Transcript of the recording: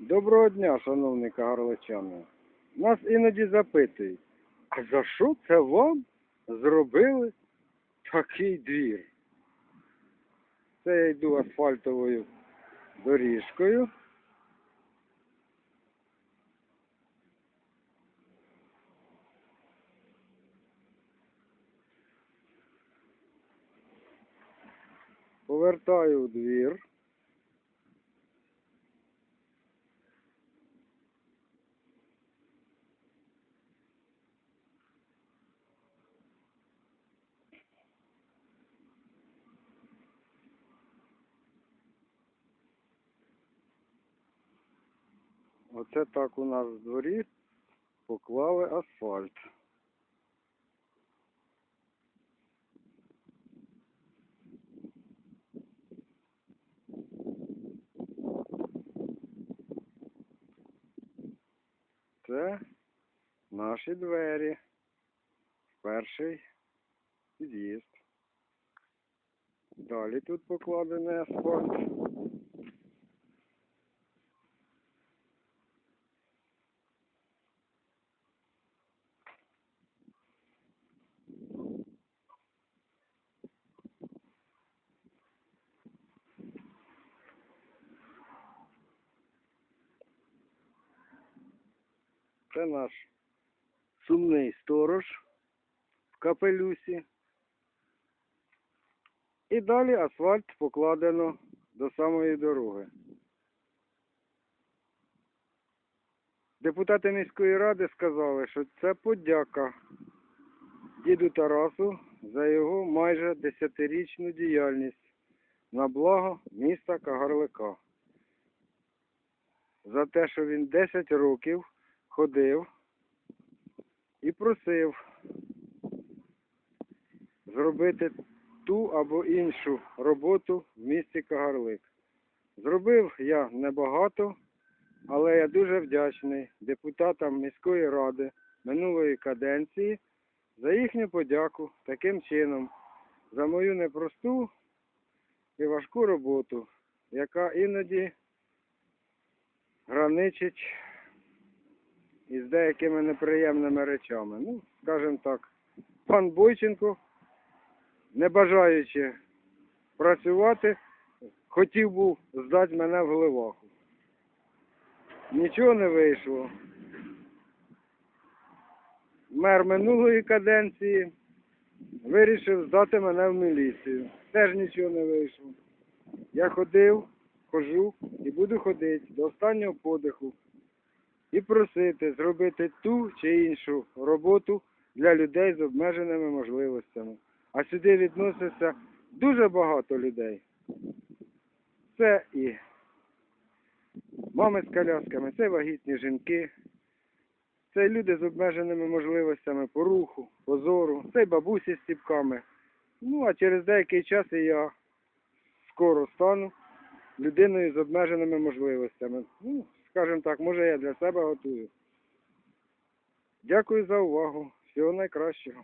Доброго дня, шановні кагарличани. Нас іноді запитують, а за що це вам зробили такий двір? Це я йду асфальтовою доріжкою. Повертаю у двір. Оце так у нас в дворі поклали асфальт. Це наші двері. Перший під'їзд. Далі тут покладений асфальт. Це наш сумний сторож в капелюсі. І далі асфальт покладено до самої дороги. Депутати міської ради сказали, що це подяка діду Тарасу за його майже десятирічну діяльність на благо міста Кагарлика. За те, що він 10 років ходив і просив зробити ту або іншу роботу в місті Кагарлик. Зробив я небагато, але я дуже вдячний депутатам міської ради минулої каденції за їхню подяку таким чином, за мою непросту і важку роботу, яка іноді граничить із деякими неприємними речами. Ну, скажімо так, пан Бойченко, не бажаючи працювати, хотів був здати мене в Гливаху. Нічого не вийшло. Мер минулої каденції вирішив здати мене в міліцію. Теж нічого не вийшло. Я ходив, хожу і буду ходити до останнього подиху і просити зробити ту чи іншу роботу для людей з обмеженими можливостями. А сюди відноситься дуже багато людей. Це і мами з колясками, це вагітні жінки, це люди з обмеженими можливостями по руху, по зору, це бабусі з стіпками. Ну, а через деякий час і я скоро стану людиною з обмеженими можливостями. Ну, скажімо так, може я для себе готую. Дякую за увагу. Всього найкращого.